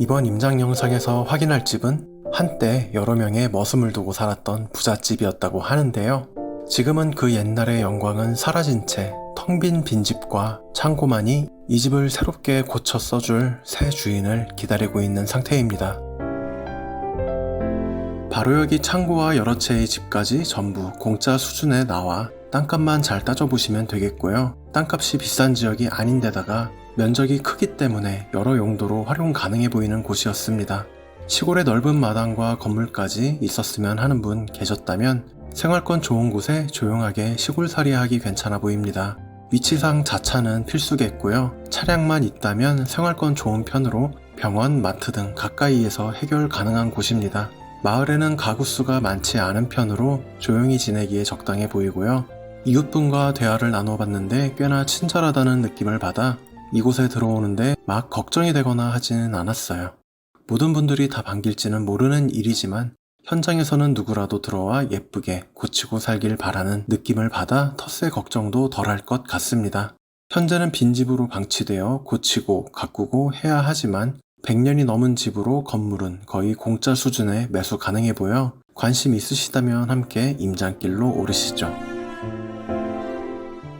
이번 임장 영상에서 확인할 집은 한때 여러 명의 머슴을 두고 살았던 부잣집이었다고 하는데요. 지금은 그 옛날의 영광은 사라진 채 텅 빈 빈집과 창고만이 이 집을 새롭게 고쳐 써줄 새 주인을 기다리고 있는 상태입니다. 바로 여기 창고와 여러 채의 집까지 전부 공짜 수준에 나와 땅값만 잘 따져보시면 되겠고요. 땅값이 비싼 지역이 아닌데다가 면적이 크기 때문에 여러 용도로 활용 가능해 보이는 곳이었습니다. 시골의 넓은 마당과 건물까지 있었으면 하는 분 계셨다면 생활권 좋은 곳에 조용하게 시골살이 하기 괜찮아 보입니다. 위치상 자차는 필수겠고요. 차량만 있다면 생활권 좋은 편으로 병원, 마트 등 가까이에서 해결 가능한 곳입니다. 마을에는 가구 수가 많지 않은 편으로 조용히 지내기에 적당해 보이고요. 이웃분과 대화를 나눠봤는데 꽤나 친절하다는 느낌을 받아 이곳에 들어오는데 막 걱정이 되거나 하지는 않았어요. 모든 분들이 다 반길지는 모르는 일이지만 현장에서는 누구라도 들어와 예쁘게 고치고 살길 바라는 느낌을 받아 텃세 걱정도 덜할 것 같습니다. 현재는 빈집으로 방치되어 고치고 가꾸고 해야 하지만 100년이 넘은 집으로 건물은 거의 공짜 수준의 매수 가능해 보여 관심 있으시다면 함께 임장길로 오르시죠.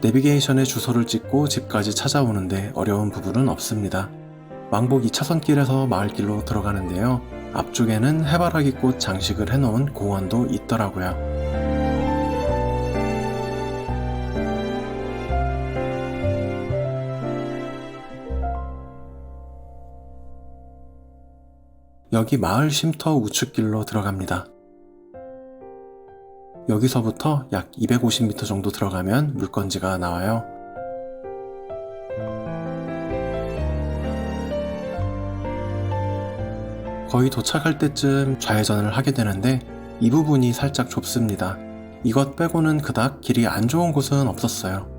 내비게이션에 주소를 찍고 집까지 찾아오는데 어려운 부분은 없습니다. 왕복 2차선 길에서 마을길로 들어가는데요. 앞쪽에는 해바라기 꽃 장식을 해놓은 공원도 있더라고요. 여기 마을 쉼터 우측길로 들어갑니다. 여기서부터 약 250m 정도 들어가면 물건지가 나와요. 거의 도착할 때쯤 좌회전을 하게 되는데 이 부분이 살짝 좁습니다. 이것 빼고는 그닥 길이 안 좋은 곳은 없었어요.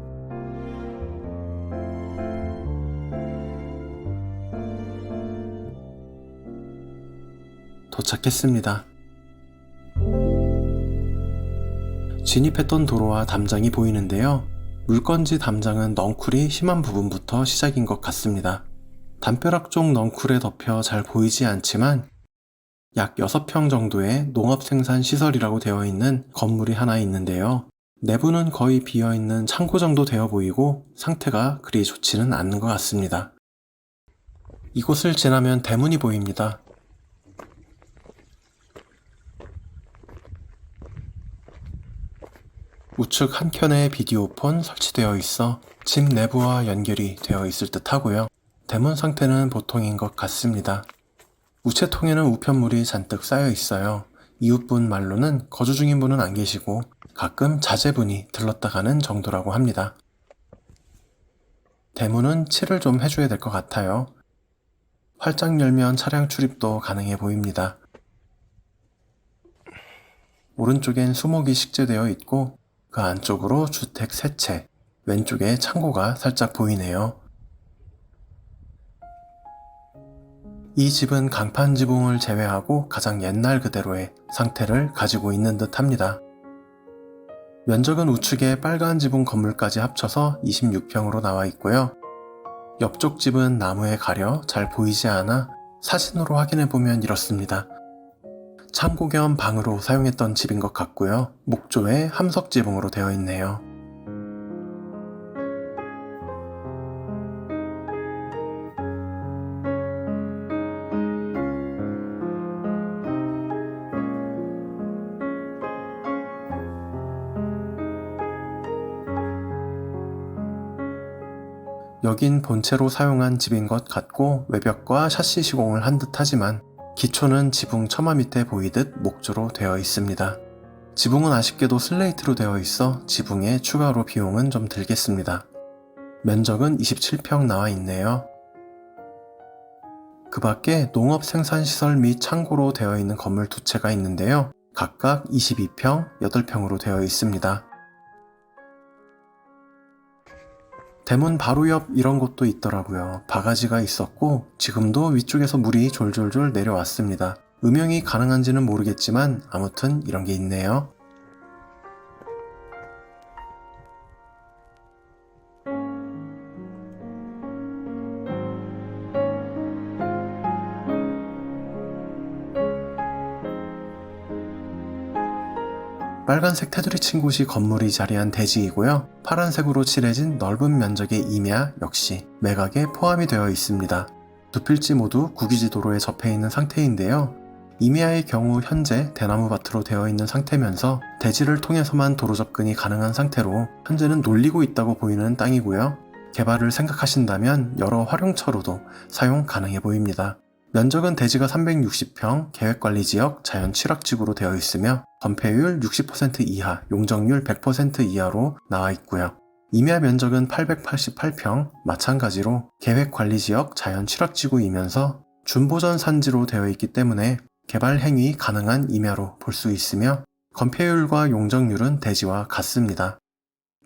도착했습니다. 진입했던 도로와 담장이 보이는데요. 물건지 담장은 넝쿨이 심한 부분부터 시작인 것 같습니다. 담벼락 쪽 넝쿨에 덮여 잘 보이지 않지만 약 6평 정도의 농업 생산 시설이라고 되어 있는 건물이 하나 있는데요. 내부는 거의 비어 있는 창고 정도 되어 보이고 상태가 그리 좋지는 않는 것 같습니다. 이곳을 지나면 대문이 보입니다. 우측 한켠에 비디오폰 설치되어 있어 집 내부와 연결이 되어 있을 듯 하고요. 대문 상태는 보통인 것 같습니다. 우체통에는 우편물이 잔뜩 쌓여 있어요. 이웃분 말로는 거주 중인 분은 안 계시고 가끔 자제분이 들렀다 가는 정도라고 합니다. 대문은 칠을 좀 해줘야 될 것 같아요. 활짝 열면 차량 출입도 가능해 보입니다. 오른쪽엔 수목이 식재되어 있고 그 안쪽으로 주택 세 채, 왼쪽에 창고가 살짝 보이네요. 이 집은 강판 지붕을 제외하고 가장 옛날 그대로의 상태를 가지고 있는 듯 합니다. 면적은 우측에 빨간 지붕 건물까지 합쳐서 26평으로 나와 있고요. 옆쪽 집은 나무에 가려 잘 보이지 않아 사진으로 확인해 보면 이렇습니다. 창고 겸 방으로 사용했던 집인 것 같고요. 목조에 함석 지붕으로 되어 있네요. 여긴 본체로 사용한 집인 것 같고 외벽과 샤시 시공을 한 듯 하지만 기초는 지붕 처마 밑에 보이듯 목조로 되어 있습니다. 지붕은 아쉽게도 슬레이트로 되어 있어 지붕에 추가로 비용은 좀 들겠습니다. 면적은 27평 나와 있네요. 그 밖에 농업 생산시설 및 창고로 되어 있는 건물 두 채가 있는데요. 각각 22평, 8평으로 되어 있습니다. 대문 바로 옆 이런 곳도 있더라고요. 바가지가 있었고 지금도 위쪽에서 물이 졸졸졸 내려왔습니다. 음영이 가능한지는 모르겠지만 아무튼 이런 게 있네요. 빨간색 테두리 친 곳이 건물이 자리한 대지이고요. 파란색으로 칠해진 넓은 면적의 임야 역시 매각에 포함이 되어 있습니다. 두 필지 모두 국유지 도로에 접해 있는 상태인데요. 이미아의 경우 현재 대나무 밭으로 되어 있는 상태면서 대지를 통해서만 도로 접근이 가능한 상태로 현재는 놀리고 있다고 보이는 땅이고요. 개발을 생각하신다면 여러 활용처로도 사용 가능해 보입니다. 면적은 대지가 360평, 계획관리지역, 자연 취락지구로 되어 있으며 건폐율 60% 이하, 용적률 100% 이하로 나와 있고요. 임야 면적은 888평, 마찬가지로 계획관리지역, 자연 취락지구이면서 준보전 산지로 되어 있기 때문에 개발 행위 가능한 임야로 볼 수 있으며 건폐율과 용적률은 대지와 같습니다.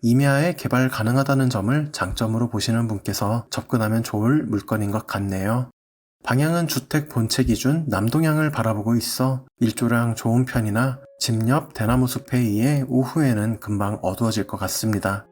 임야에 개발 가능하다는 점을 장점으로 보시는 분께서 접근하면 좋을 물건인 것 같네요. 방향은 주택 본체 기준 남동향을 바라보고 있어 일조량 좋은 편이나 집 옆 대나무 숲에 의해 오후에는 금방 어두워질 것 같습니다.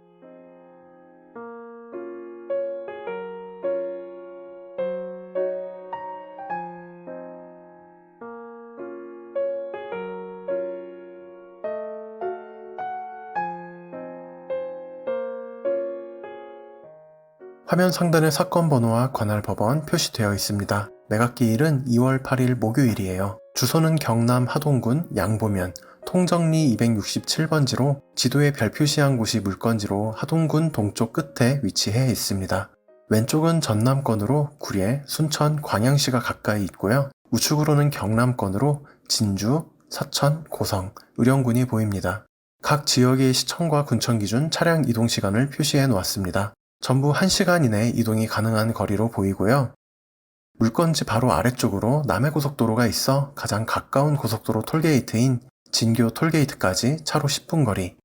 화면 상단에 사건 번호와 관할 법원 표시되어 있습니다. 매각기일은 2월 8일 목요일이에요. 주소는 경남 하동군 양보면 통정리 267번지로 지도에 별 표시한 곳이 물건지로 하동군 동쪽 끝에 위치해 있습니다. 왼쪽은 전남권으로 구례, 순천, 광양시가 가까이 있고요. 우측으로는 경남권으로 진주, 사천, 고성, 의령군이 보입니다. 각 지역의 시청과 군청 기준 차량 이동 시간을 표시해 놓았습니다. 전부 1시간 이내 이동이 가능한 거리로 보이고요. 물건지 바로 아래쪽으로 남해고속도로가 있어 가장 가까운 고속도로 톨게이트인 진교 톨게이트까지 차로 10분 거리,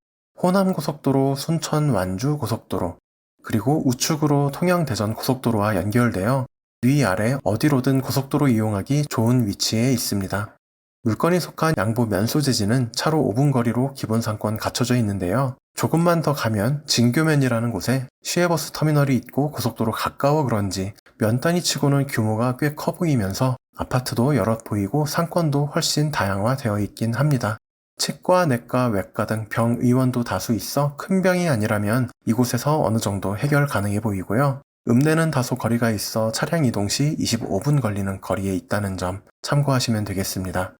호남고속도로 순천 완주 고속도로, 그리고 우측으로 통영 대전 고속도로와 연결되어 위아래 어디로든 고속도로 이용하기 좋은 위치에 있습니다. 물건이 속한 양보 면소재지는 차로 5분 거리로 기본 상권 갖춰져 있는데요. 조금만 더 가면 진교면이라는 곳에 시외버스 터미널이 있고 고속도로 가까워 그런지 면 단위 치고는 규모가 꽤 커 보이면서 아파트도 여럿 보이고 상권도 훨씬 다양화되어 있긴 합니다. 치과, 내과, 외과 등 병 의원도 다수 있어 큰 병이 아니라면 이곳에서 어느 정도 해결 가능해 보이고요. 읍내는 다소 거리가 있어 차량 이동 시 25분 걸리는 거리에 있다는 점 참고하시면 되겠습니다.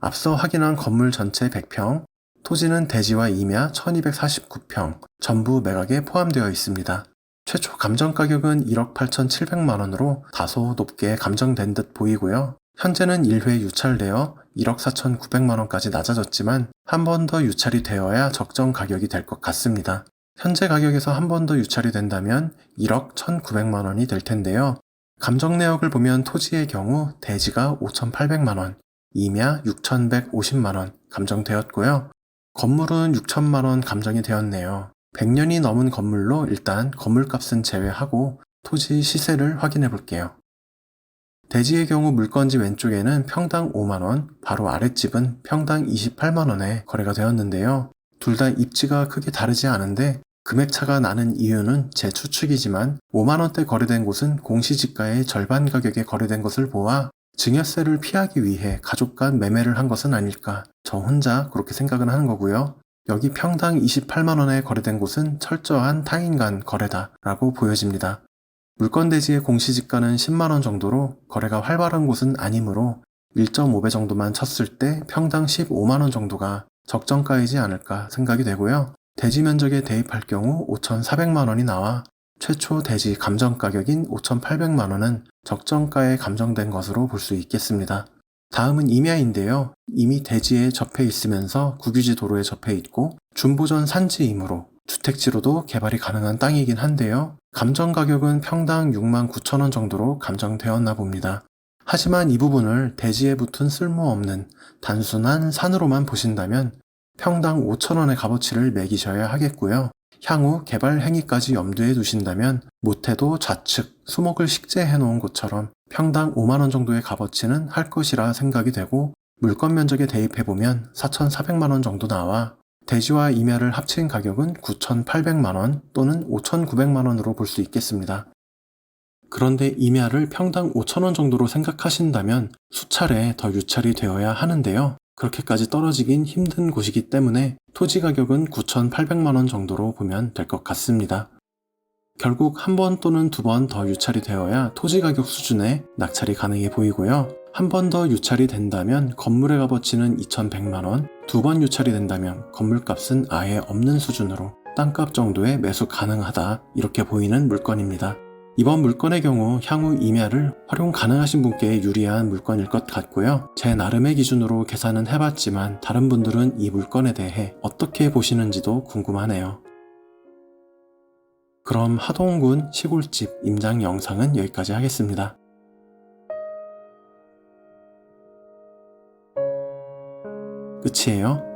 앞서 확인한 건물 전체 100평, 토지는 대지와 임야 1249평, 전부 매각에 포함되어 있습니다. 최초 감정 가격은 1억 8,700만 원으로 다소 높게 감정된 듯 보이고요. 현재는 1회 유찰되어 1억 4,900만 원까지 낮아졌지만 한 번 더 유찰이 되어야 적정 가격이 될 것 같습니다. 현재 가격에서 한 번 더 유찰이 된다면 1억 1,900만 원이 될 텐데요. 감정 내역을 보면 토지의 경우 대지가 5,800만 원, 임야 6,150만원 감정되었고요. 건물은 6천만원 감정이 되었네요. 100년이 넘은 건물로 일단 건물값은 제외하고 토지 시세를 확인해 볼게요. 대지의 경우 물건지 왼쪽에는 평당 5만원, 바로 아랫집은 평당 28만원에 거래가 되었는데요. 둘 다 입지가 크게 다르지 않은데 금액 차가 나는 이유는 제 추측이지만 5만원대 거래된 곳은 공시지가의 절반 가격에 거래된 것을 보아 증여세를 피하기 위해 가족 간 매매를 한 것은 아닐까 저 혼자 그렇게 생각은 하는 거고요. 여기 평당 28만원에 거래된 곳은 철저한 타인 간 거래다 라고 보여집니다. 물건 대지의 공시지가는 10만원 정도로 거래가 활발한 곳은 아니므로 1.5배 정도만 쳤을 때 평당 15만원 정도가 적정가이지 않을까 생각이 되고요. 대지 면적에 대입할 경우 5,400만원이 나와 최초 대지 감정 가격인 5,800만 원은 적정가에 감정된 것으로 볼 수 있겠습니다. 다음은 임야인데요. 이미 대지에 접해 있으면서 국유지 도로에 접해 있고 준보전 산지이므로 주택지로도 개발이 가능한 땅이긴 한데요. 감정 가격은 평당 6만 9천 원 정도로 감정되었나 봅니다. 하지만 이 부분을 대지에 붙은 쓸모없는 단순한 산으로만 보신다면 평당 5천 원의 값어치를 매기셔야 하겠고요. 향후 개발 행위까지 염두에 두신다면 못해도 좌측 수목을 식재해 놓은 곳처럼 평당 5만원 정도의 값어치는 할 것이라 생각이 되고 물건 면적에 대입해 보면 4,400만원 정도 나와 대지와 임야를 합친 가격은 9,800만원 또는 5,900만원으로 볼 수 있겠습니다. 그런데 임야를 평당 5천원 정도로 생각하신다면 수차례 더 유찰이 되어야 하는데요. 그렇게까지 떨어지긴 힘든 곳이기 때문에 토지 가격은 9,800만원 정도로 보면 될 것 같습니다. 결국 한 번 또는 두 번 더 유찰이 되어야 토지 가격 수준의 낙찰이 가능해 보이고요. 한 번 더 유찰이 된다면 건물의 값어치는 2,100만원, 두 번 유찰이 된다면 건물값은 아예 없는 수준으로 땅값 정도의 매수 가능하다 이렇게 보이는 물건입니다. 이번 물건의 경우 향후 임야를 활용 가능하신 분께 유리한 물건일 것 같고요. 제 나름의 기준으로 계산은 해봤지만 다른 분들은 이 물건에 대해 어떻게 보시는지도 궁금하네요. 그럼 하동군 시골집 임장 영상은 여기까지 하겠습니다. 끝이에요.